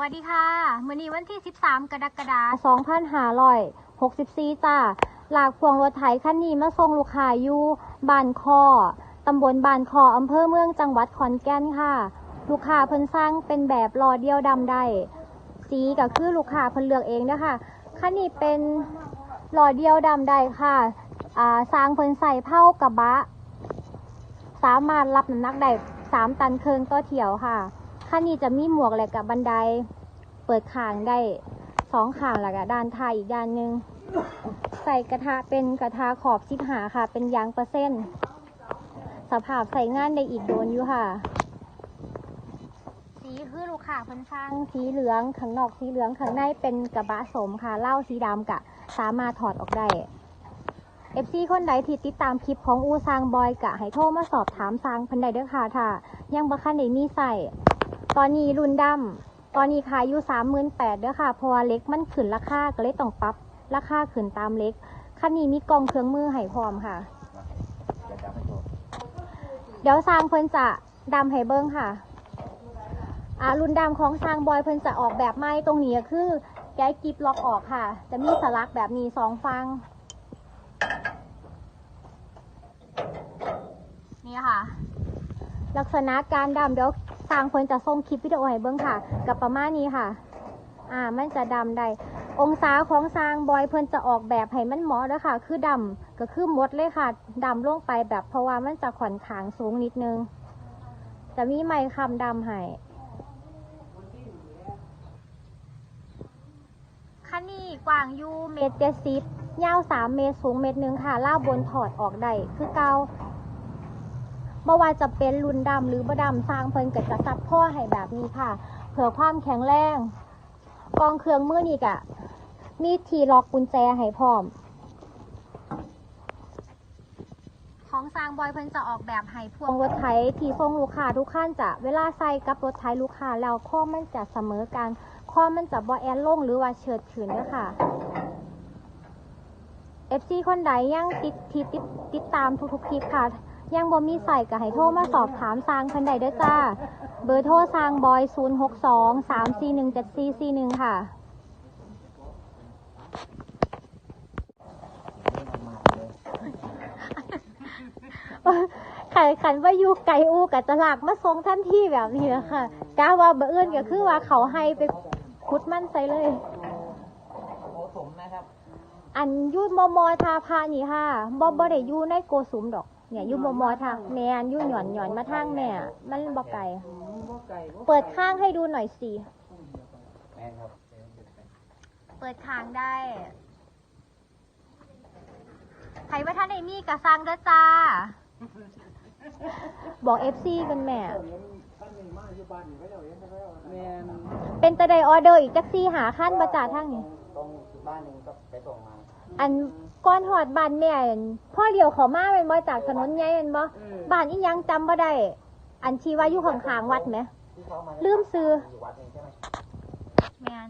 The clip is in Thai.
วัสดีค่ะ มื้อนี้วันที่ 13 กรกฎาคม2564จ้าหลากพวงรถไถคันนี้มาส่งลูกค้าอยู่บ้านคอตำบลบ้านคออำเภอเมืองจังหวัดขอนแก่นค่ะ ลูกค้าเพิ่นสร้างเป็นแบบล้อเดียวดำได้ สีก็คือลูกค้าเพิ่นเลือกเองนะคะคันนี้เป็นล้อเดียวดำได้ค่ะอ่าสร้างเพิ่นใส่เผากระบะ สามารถรับน้ำหนักได้สามตันเคิงต่อเที่ยวค่ะ คันนี้จะมีหมวกและกับบันได เปิดขางได้สองขางแล้วก็ด้านท้ายอีกด้านหนึ่งใส่กระทะเป็นกระทะขอบชิบหาค่ะ เป็นยางเปอร์เซ็นต์สภาพใส่งานได้อีกโดนอยู่ค่ะ สีคือลูกค้าเพิ่นสร้างสีเหลืองข้างนอกสีเหลืองข้างในเป็นกระบะสมค่ะเหล้าสีดำกะ สามารถถอดออกได้เอฟซีคนใดที่ติดตามคลิปของอูซางบอยกะให้โทรมาสอบถามซางเพันใดเด้อค่ะถ้ายังบ่คันได้มีใส่ ตอนนี้รุ่นดำตอนนี้ขายอยู่สามหมื่นแปดเด้อค่ะ เพราะว่าเล็กมันขึ้นราคาก็เลยต้องปรับราคาขึ้นตามเล็กคันนี้มีกล่องเครื่องมือให้พร้อมค่ะ เดี๋ยวจะให้โชว์เดี๋ยวซางเพิ่นจะดำให้เบิ้งค่ะอ่ารุ่นดำของซางบอยเพิ่นจะออกแบบไม้ตรงนี้คือแก้กิบล็อกออกค่ะ จะมีสลักแบบนี้สองฟัง นี่ค่ะ ลักษณะการดำเดี๋ยว ซางเพิ่นจะส่งคลิปวิดีโอให้เบิ้งค่ะ กับประมาณนี้ค่ะอ่ามันจะดำได้ องศาของซางบอยเพิ่นจะออกแบบให้มันเหมาะแล้วค่ะ คือดำก็คือหมดเลยค่ะดำลงไปแบบเพราะว่ามันจะขอนขางสูงนิดนึง จะมีไม้คำดำให้คันนี้กว้างอยู่เมตรเจ็ดสิบยาวสามเมตรสูงเมตรหนึ่งค่ะล่าบบนถอดออกได้คือเกา บ่ว่าจะเป็นรุ่นดำหรือบ่ดำสร้างเพิ่นก็จะซับพ่อให้แบบนี้ค่ะเพื่อความแข็งแรง กองเครื่องมือนี่กะ มีทีล็อกกุญแจให้พร้อม ของซางบอยเพิ่นจะออกแบบให้พวงรถไถที่ส่งลูกค้าทุกขั้นจะเวลาใส่กับรถไถลูกค้าแล้วข้อมันจะเสมอกันข้อมันจะบ่แอนลงหรือว่าเฉิดขืนด้อค่ะ FC คนใดยังติดติดติดติดตามทุกๆคลิปค่ะ ยังบ่มีใส่ก็ให้โทรมาสอบถามซางเพิ่นใดเด้อจ้า เบอร์โทรซางบอย 062 341 7441 ค่ะ ขันขันว่าอยู่ไกลอูกับตลาดมาทรงท่านที่แบบนี้แหละค่ะกาว่าเบอร์อื่นก็คือว่าเขาให้ไปคุดมันใส่เลย โอ้สมนะครับ อันยูมอมอทาพานี่ค่ะบ่บ่ได้อยู่ในโกสุมดอก เนี่ยอยูมอมอทางแม่นอยูหย่อนหย่อนมาทางแม่มันบ่ไกลเปิดข้างให้ดูหน่อยสิแม่นครับเปิดทางได้ใครว่าท่านไอมี่กับซังเด้อจ้า บอกเอฟซีกันแม่แม่นเป็นตะไดออเดอร์อีกจักซี่หาขั้นมาจ่าทางนี้ตรงบ้านหนึงก็ไปส่งมาอัน ก้อนหอดบ้านแม่อั่นพ่อเดียวเขามาเป็นบ่จากถนนใหญ่เป็นบ่บ้านอีหยังจำบ่ได้ อันชีว่าอยู่ข้างๆวัดไหมที่เขามาลืมซื้ออยู่วัดเองใช่ไหมแมน